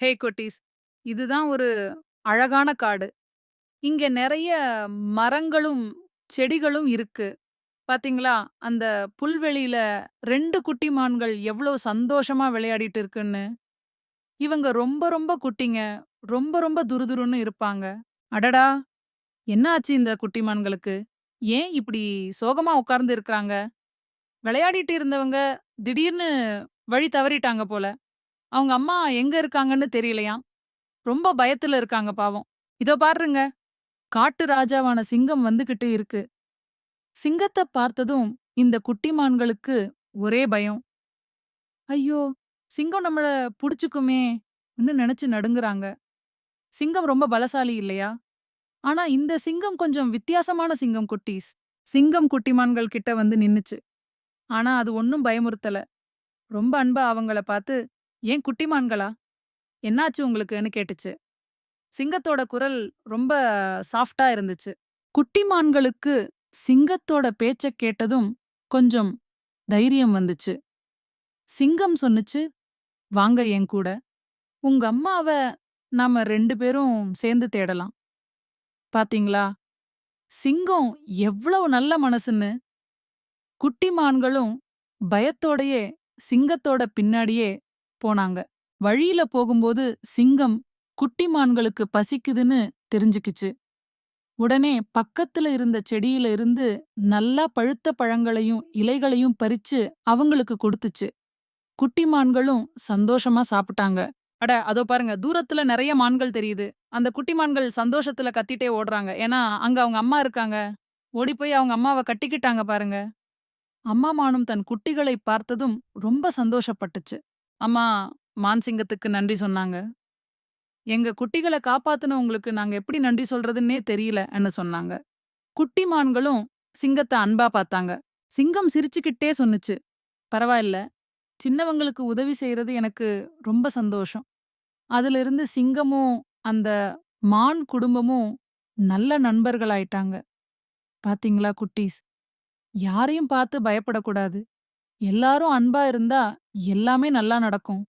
ஹே குட்டீஸ் இதுதான் ஒரு அழகான காடு. இங்க நிறைய மரங்களும் செடிகளும் இருக்கு. பாத்தீங்களா? அந்த புல்வெளியில ரெண்டு குட்டி மான்கள் எவ்வளவு சந்தோஷமா விளையாடிட்டு இருக்குன்னு. இவங்க ரொம்ப ரொம்ப குட்டிங்க ரொம்ப ரொம்ப துருதுருன்னு இருப்பாங்க. அடடா! என்ன ஆச்சு இந்த குட்டிமான்களுக்கு ஏன் இப்படி சோகமா உட்கார்ந்து இருக்கிறாங்க? விளையாடிட்டு இருந்தவங்க திடீர்னு வழி தவறிட்டாங்க போல. அவங்க அம்மா எங்க இருக்காங்கன்னு தெரியலையாம் ரொம்ப பயத்துல இருக்காங்க பாவம். இதோ பாருங்க. காட்டு ராஜாவான சிங்கம் வந்துகிட்டு இருக்கு. சிங்கத்தை பார்த்ததும் இந்த குட்டிமான்களுக்கு ஒரே பயம். ஐயோ சிங்கம் நம்மள புடிச்சுக்குமே நினைச்சு நடுங்குறாங்க. சிங்கம் ரொம்ப பலசாலி இல்லையா? ஆனா இந்த சிங்கம் கொஞ்சம் வித்தியாசமான சிங்கம் குட்டீஸ். சிங்கம் குட்டிமான்கள் கிட்ட வந்து நின்னுச்சு. ஆனா அது ஒன்னும் பயமுறுத்தல. ரொம்ப அன்பா அவங்கள பார்த்து ஏன் குட்டிமான்களா? என்னாச்சு உங்களுக்குன்னு கேட்டுச்சு. சிங்கத்தோட குரல் ரொம்ப சாஃப்டா இருந்துச்சு. குட்டிமான்களுக்கு சிங்கத்தோட பேச்ச கேட்டதும் கொஞ்சம் தைரியம் வந்துச்சு. சிங்கம் சொன்னுச்சு வாங்க என் கூட. உங்க அம்மாவ நாம ரெண்டு பேரும் சேர்ந்து தேடலாம். பாத்தீங்களா? சிங்கம் எவ்வளவு நல்ல மனசுன்னு. குட்டிமான்களும் பயத்தோடயே சிங்கத்தோட பின்னாடியே போனாங்க. வழியில போகும்போது சிங்கம் குட்டிமான்களுக்கு பசிக்குதுன்னு தெரிஞ்சுக்கிச்சு. உடனே பக்கத்துல இருந்த செடியில இருந்து நல்லா பழுத்த பழங்களையும் இலைகளையும் பறிச்சு அவங்களுக்கு கொடுத்துச்சு. குட்டிமான்களும் சந்தோஷமா சாப்பிட்டாங்க. அட அதோ பாருங்க தூரத்துல நிறைய மான்கள் தெரியுது. அந்த குட்டிமான்கள் சந்தோஷத்துல கத்திட்டே ஓடுறாங்க. ஏன்னா அங்க அவங்க அம்மா இருக்காங்க. ஓடி போய் அவங்க அம்மாவை கட்டிக்கிட்டாங்க பாருங்க. அம்மா மானும் தன் குட்டிகளை பார்த்ததும் ரொம்ப சந்தோஷப்பட்டுச்சு. அம்மா மான் சிங்கத்துக்கு நன்றி சொன்னாங்க. எங்க குட்டிகளை காப்பாத்துன உங்களுக்கு நாங்க எப்படி நன்றி சொல்றதுன்னே தெரியலன்னு சொன்னாங்க. குட்டி மான்களும் சிங்கத்தை அன்பா பார்த்தாங்க. சிங்கம் சிரிச்சுக்கிட்டே சொன்னுச்சு. பரவாயில்ல. சின்னவங்களுக்கு உதவி செய்யறது எனக்கு ரொம்ப சந்தோஷம். அதிலிருந்து சிங்கமும் அந்த மான் குடும்பமும் நல்ல நண்பர்களாயிட்டாங்க. பாத்தீங்களா குட்டீஸ்? யாரையும் பார்த்து பயப்படக்கூடாது. எல்லாரும் அன்பா இருந்தா எல்லாமே நல்லா நடக்கும்.